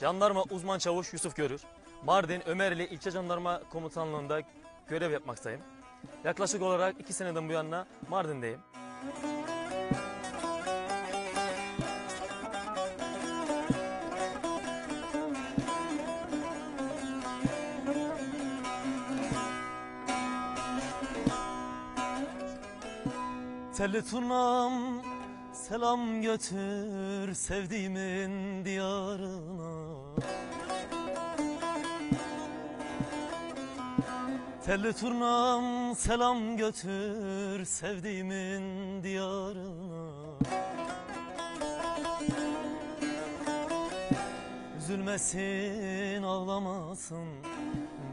Jandarma uzman çavuş Yusuf Görür. Mardin Ömerli İlçe Jandarma Komutanlığı'nda görev yapmaktayım. Yaklaşık olarak iki seneden bu yana Mardin'deyim. Telli turnam selam götür sevdiğimin diyarına. Telli turnam selam götür sevdiğimin diyarına. Üzülmesin ağlamasın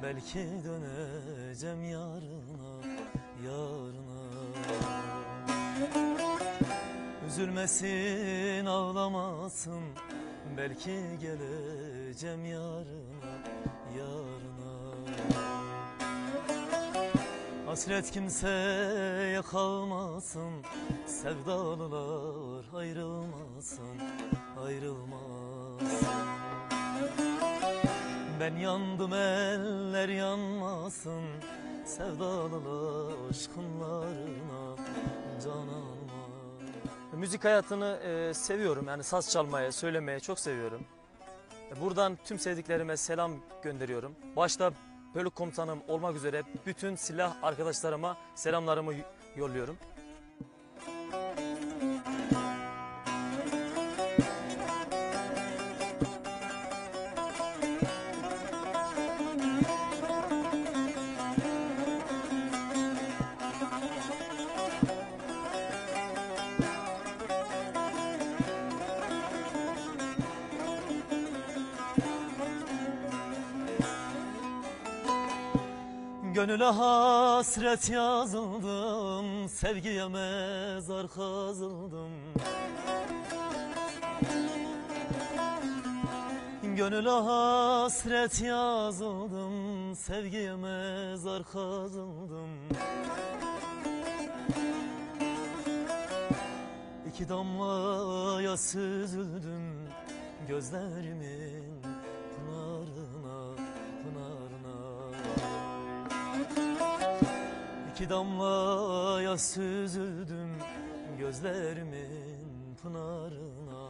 belki döneceğim yarına yarına Üzülmesin ağlamasın. Belki geleceğim yarına yarına. Hasret kimseye kalmasın Sevdalılar ayrılmasın Ayrılmasın. Ben yandım eller yanmasın Sevdalılar aşkınlarına Can alma Müzik hayatını e, seviyorum yani saz çalmayı, söylemeyi çok seviyorum. E, Buradan tüm sevdiklerime selam gönderiyorum. Başta bölük komutanım olmak üzere bütün silah arkadaşlarıma selamlarımı yolluyorum. Gönüle hasret yazıldım, sevgiye mezar kazıldım. Gönüle hasret yazıldım, sevgiye mezar kazıldım. İki damlaya süzüldüm, gözlerimin İki damlaya süzüldüm gözlerimin pınarına,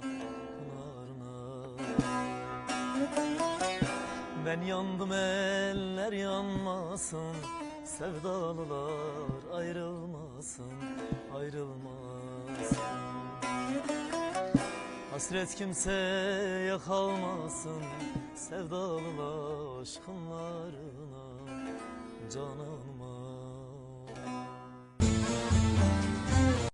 pınarına. Ben yandım eller yanmasın, sevdalılar ayrılmasın, ayrılmasın. Hasret kimseye kalmasın, sevdalılar aşkınlarına can